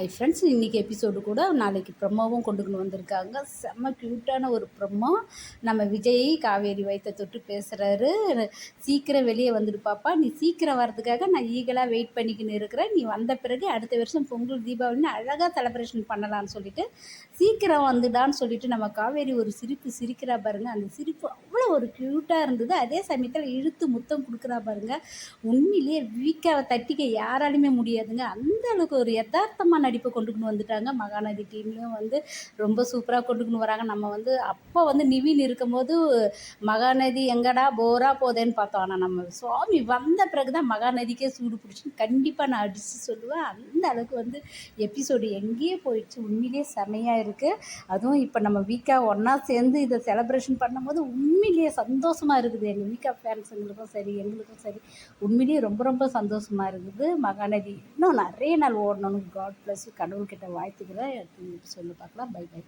ஐ friends இன்றைக்கி episode கூட நாளைக்கு ப்ரமோவும் கொண்டுக்கின்னு வந்திருக்காங்க. செம்ம க்யூட்டான ஒரு ப்ரமோ நம்ம விஜய் காவேரி வயிற்றை தொட்டு பேசுகிறாரு சீக்கிரம் வெளியே வந்துடு பாப்பா. நீ சீக்கிரம் வர்றதுக்காக நான் ஈகலாக வெயிட் பண்ணிக்கின்னு இருக்கிறேன். நீ வந்த பிறகு அடுத்த வருஷம் பொங்கல் தீபாவளின்னு அழகாக செலப்ரேஷன் பண்ணலான்னு சொல்லிட்டு சீக்கிரம் வந்துடான்னு சொல்லிட்டு நம்ம காவேரி ஒரு சிரிப்பு சிரிக்கிறா பாருங்க. அந்த சிரிப்பு அவ்வளோ ஒரு க்யூட்டாக இருந்தது. அதே சமயத்தில் இழுத்து முத்தம் கொடுக்குறா பாருங்க. உண்மையிலேயே வீக்காவை தட்டிக்க யாராலையுமே முடியாதுங்க. அந்த அளவுக்கு ஒரு யதார்த்தமாக நடிப்பை கொண்டுக்கின்னு வந்துட்டாங்க. மகாநதி டீம்லேயும் வந்து ரொம்ப சூப்பராக கொண்டுக்கின்னு வராங்க. நம்ம வந்து அப்போ வந்து நிவின் இருக்கும்போது மகாநதி எங்கடா போரா போதேன்னு பார்த்தோம். ஆனால் நம்ம சுவாமி வந்த பிறகு தான் மகாநதிக்கே சூடு பிடிச்சின்னு கண்டிப்பாக நான் அடித்து சொல்லுவேன். அந்த அளவுக்கு வந்து எபிசோடு எங்கேயே போயிடுச்சு. உண்மையிலேயே செமையாக இருக்குது அதுவும் இப்போ நம்ம வீக்காக ஒன்றா சேர்ந்து இதை செலப்ரேஷன் பண்ணும்போது உண்மையிலேயே சந்தோஷமாக இருக்குது. எங்கள் வீக்கா ஃபேன்ஸுங்களுக்கும் சரி எங்களுக்கும் சரி. உண்மையிலேயே ரொம்ப ரொம்ப சந்தோஷமாக இருக்குது. மகாநதி இன்னும் நிறைய நாள் ஓடணும்னு காட் ப்ளஸ் கடவுள்கிட்ட வாழ்த்துக்கிறேன். சொல்லி பார்க்கலாம். By by